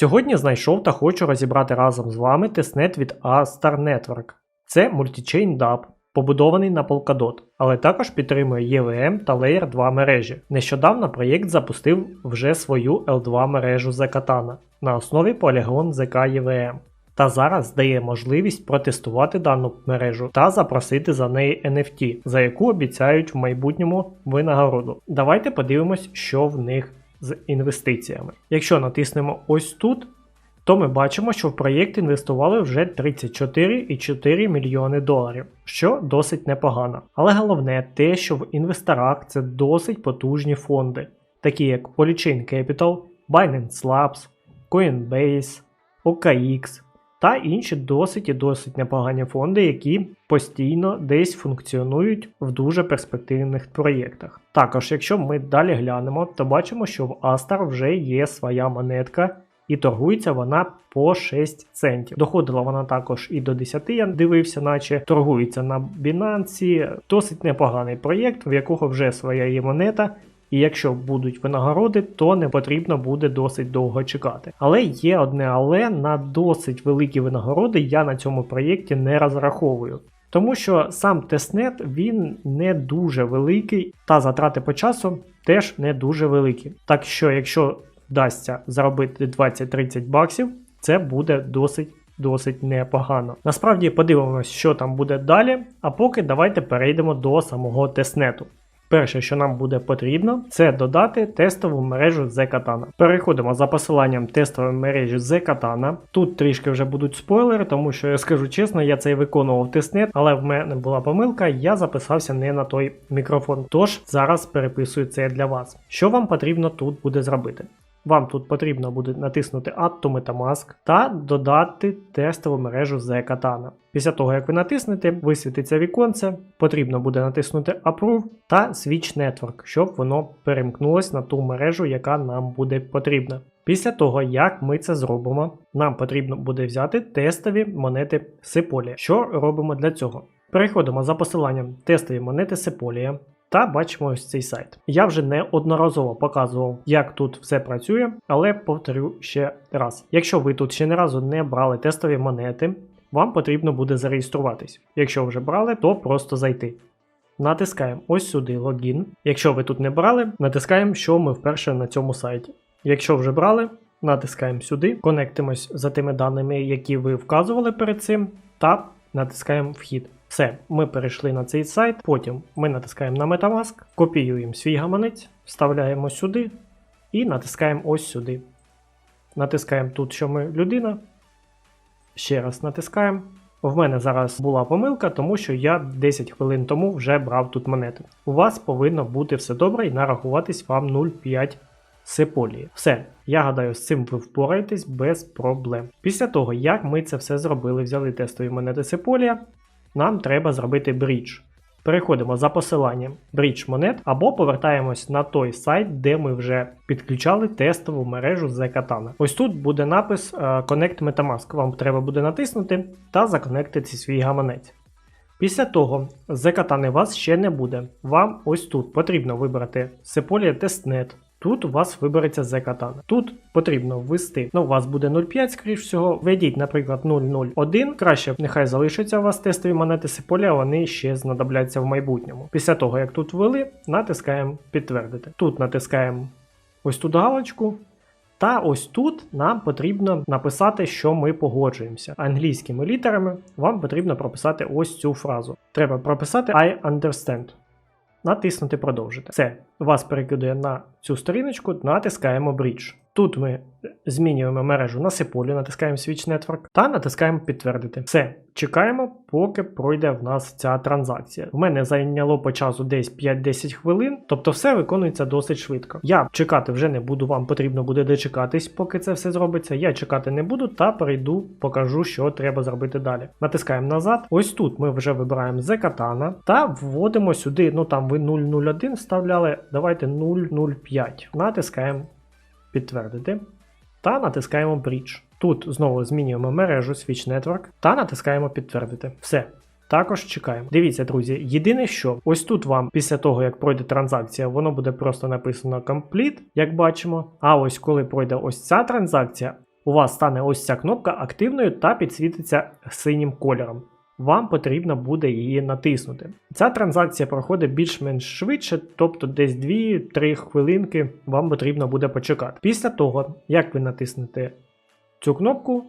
Сьогодні знайшов та хочу розібрати разом з вами тестнет від A-Star Network. Це мультичейн DAP, побудований на Polkadot, але також підтримує EVM та Layer 2 мережі. Нещодавно проєкт запустив вже свою L2 мережу Zekatana на основі Polygon ZK EVM. Та зараз дає можливість протестувати дану мережу та запросити за неї NFT, за яку обіцяють в майбутньому винагороду. Давайте подивимось, що в них з інвестиціями. Якщо натиснемо ось тут, то ми бачимо, що в проєкт інвестували вже 34,4 мільйони доларів, що досить непогано. Але головне те, що в інвесторах це досить потужні фонди, такі як Polychain Capital, Binance Labs, Coinbase, OKX та інші досить і досить непогані фонди, які постійно десь функціонують в дуже перспективних проєктах. Також, якщо ми далі глянемо, то бачимо, що в Astar вже є своя монетка. І торгується вона по 6 центів. Доходила вона також і до 10, я дивився, наче торгується на Binance. Досить непоганий проєкт, в якого вже своя є монета. І якщо будуть винагороди, то не потрібно буде досить довго чекати. Але є одне але на досить великі винагороди я на цьому проєкті не розраховую. Тому що сам тестнет він не дуже великий, та затрати по часу теж не дуже великі. Так що, якщо вдасться заробити 20-30 баксів, це буде досить. Досить непогано. Насправді подивимось, що там буде далі. А поки давайте перейдемо до самого тестнету. Перше, що нам буде потрібно, це додати тестову мережу Zekatana. Переходимо за посиланням тестової мережі Zekatana. Тут трішки вже будуть спойлери, тому що я скажу чесно, я це виконував тестнет, але в мене була помилка, я записався не на той мікрофон. Тож зараз переписую це для вас. Що вам потрібно тут буде зробити? Вам тут потрібно буде натиснути Add to Metamask та додати тестову мережу Zekatana. Після того, як ви натиснете, висвітиться віконце, потрібно буде натиснути Approve та Switch Network, щоб воно перемкнулось на ту мережу, яка нам буде потрібна. Після того, як ми це зробимо, нам потрібно буде взяти тестові монети Sepolia. Що робимо для цього? Переходимо за посиланням тестові монети Sepolia. Та бачимо ось цей сайт. Я вже неодноразово показував, як тут все працює, але повторю ще раз: якщо ви тут ще не разу не брали тестові монети, вам потрібно буде зареєструватись. Якщо вже брали, то просто зайти. Натискаємо ось сюди логін. Якщо ви тут не брали, натискаємо, що ми вперше на цьому сайті. Якщо вже брали, натискаємо сюди, конектимось за тими даними, які ви вказували перед цим, та натискаємо вхід. Все, ми перейшли на цей сайт. Потім ми натискаємо на Metamask, копіюємо свій гаманець, вставляємо сюди і натискаємо ось сюди. Натискаємо тут, що ми людина. Ще раз натискаємо. В мене зараз була помилка, тому що я 10 хвилин тому вже брав тут монети. У вас повинно бути все добре і нарахуватись вам 0,5 сеполії. Все, я гадаю, з цим ви впораєтесь без проблем. Після того, як ми це все зробили, взяли тестові монети Сеполія, нам треба зробити брідж. Переходимо за посиланням брідж монет або повертаємось на той сайт, де ми вже підключали тестову мережу Zekatana. Ось тут буде напис е, Connect Metamask. Вам треба буде натиснути та законектити свій гаманець. Після того, з Zekatana вас ще не буде. Вам ось тут потрібно вибрати Sepolia Testnet. Тут у вас вибереться Zekatana. Тут потрібно ввести, ну у вас буде 0,5, скоріш всього. Введіть, наприклад, 0,01. Краще нехай залишаться у вас тестові монети Sepolia, вони ще знадобляться в майбутньому. Після того, як тут ввели, натискаємо підтвердити. Тут натискаємо ось тут галочку. Та ось тут нам потрібно написати, що ми погоджуємося. Англійськими літерами вам потрібно прописати ось цю фразу. Треба прописати I understand натиснути продовжити. Все, вас перекидує на цю сторіночку, натискаємо Bridge. Тут ми змінюємо мережу на Сиполі, натискаємо Switch Network та натискаємо підтвердити. Все, чекаємо, поки пройде в нас ця транзакція. У мене зайняло по часу десь 5-10 хвилин, тобто все виконується досить швидко. Я чекати вже не буду, вам потрібно буде дочекатись, поки це все зробиться. Я чекати не буду та перейду, покажу, що треба зробити далі. Натискаємо назад. Ось тут ми вже вибираємо The Katana та вводимо сюди, ну там ви 001 вставляли, давайте 005. Натискаємо підтвердити та натискаємо Bridge. Тут знову змінюємо мережу Switch Network та натискаємо підтвердити. Все. Також чекаємо. Дивіться, друзі, єдине що, ось тут вам після того, як пройде транзакція, воно буде просто написано Complete, як бачимо. А ось коли пройде ось ця транзакція, у вас стане ось ця кнопка активною та підсвітиться синім кольором. Вам потрібно буде її натиснути. Ця транзакція проходить більш-менш швидше, тобто десь 2-3 хвилинки вам потрібно буде почекати. Після того, як ви натиснете цю кнопку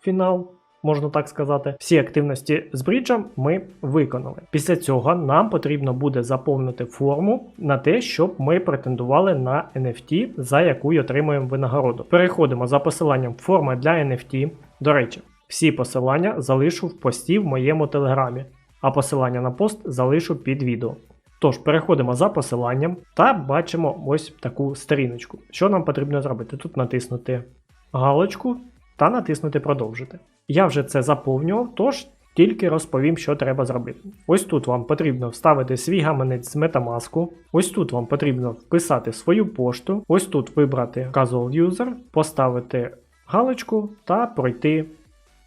фінал, можна так сказати, всі активності з бриджем ми виконали. Після цього нам потрібно буде заповнити форму на те, щоб ми претендували на NFT, за яку отримуємо винагороду. Переходимо за посиланням форма для NFT. До речі, всі посилання залишу в пості в моєму телеграмі, а посилання на пост залишу під відео. Тож, переходимо за посиланням та бачимо ось таку сторіночку. Що нам потрібно зробити? Тут натиснути галочку та натиснути продовжити. Я вже це заповнював, тож тільки розповім, що треба зробити. Ось тут вам потрібно вставити свій гаманець з Metamask, ось тут вам потрібно вписати свою пошту, ось тут вибрати Casual User, поставити галочку та пройти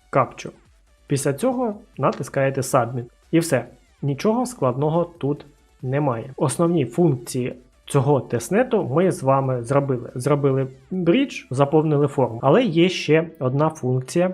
капчу. Після цього натискаєте Submit. І все. Нічого складного тут немає. Основні функції цього тестнету ми з вами зробили. Зробили брідж, заповнили форму. Але є ще одна функція.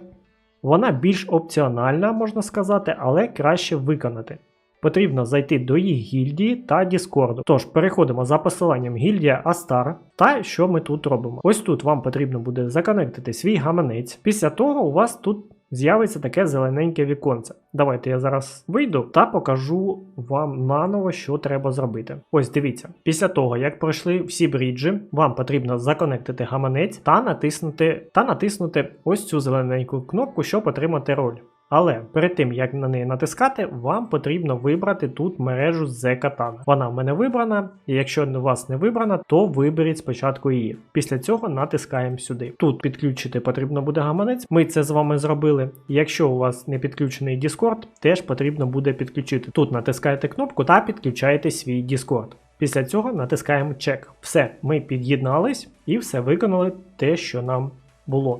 Вона більш опціональна, можна сказати, але краще виконати. Потрібно зайти до їх гільдії та Діскорду. Тож переходимо за посиланням гільдія Астар. Та що ми тут робимо? Ось тут вам потрібно буде законектити свій гаманець. Після того у вас тут з'явиться таке зелененьке віконце. Давайте я зараз вийду та покажу вам наново, що треба зробити. Ось дивіться, після того, як пройшли всі бріджі, вам потрібно законектити гаманець та натиснути, та натиснути ось цю зелененьку кнопку, щоб отримати роль. Але перед тим як на неї натискати, вам потрібно вибрати тут мережу з Katana. Вона в мене вибрана, і якщо у вас не вибрана, то виберіть спочатку її. Після цього натискаємо сюди. Тут підключити потрібно буде гаманець. Ми це з вами зробили. Якщо у вас не підключений Discord, теж потрібно буде підключити. Тут натискаєте кнопку та підключаєте свій Discord. Після цього натискаємо чек. Все, ми під'єднались і все виконали те, що нам було.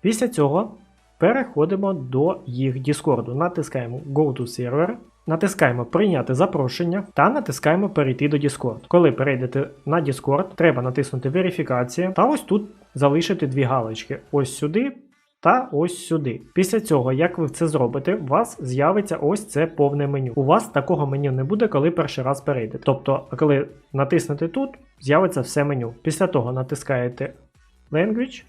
Після цього переходимо до їх Діскорду. Натискаємо Go to Server, натискаємо Прийняти запрошення та натискаємо Перейти до Discord. Коли перейдете на Discord, треба натиснути Верифікація та ось тут залишити дві галочки. Ось сюди. Та ось сюди. Після цього, як ви це зробите, у вас з'явиться ось це повне меню. У вас такого меню не буде, коли перший раз перейдете. Тобто, коли натиснете тут, з'явиться все меню. Після того натискаєте Language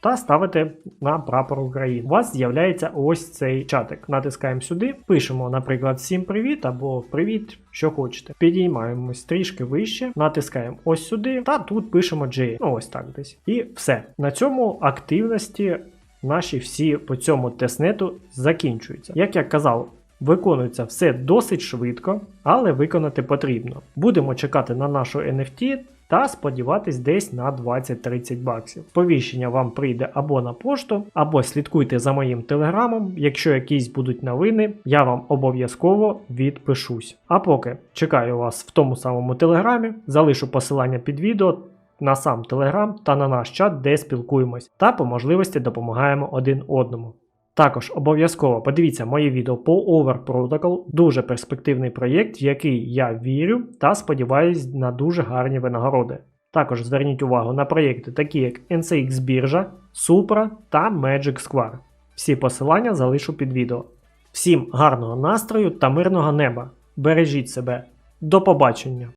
та ставите на прапор України. У вас з'являється ось цей чатик. Натискаємо сюди, пишемо, наприклад, всім привіт або привіт, що хочете. Підіймаємось трішки вище, натискаємо ось сюди, та тут пишемо J. Ну ось так десь. І все. На цьому активності наші всі по цьому тестнету закінчуються. Як я казав, виконується все досить швидко, але виконати потрібно. Будемо чекати на нашу NFT та сподіватись десь на 20-30 баксів. Повіщення вам прийде або на пошту, або слідкуйте за моїм телеграмом. Якщо якісь будуть новини, я вам обов'язково відпишусь. А поки чекаю вас в тому самому телеграмі, залишу посилання під відео. На сам телеграм та на наш чат, де спілкуємось, та по можливості допомагаємо один одному. Також обов'язково подивіться моє відео по Over Protocol, дуже перспективний проєкт, в який я вірю та сподіваюсь на дуже гарні винагороди. Також зверніть увагу на проєкти, такі як NCX біржа, Supra та Magic Square. Всі посилання залишу під відео. Всім гарного настрою та мирного неба! Бережіть себе! До побачення!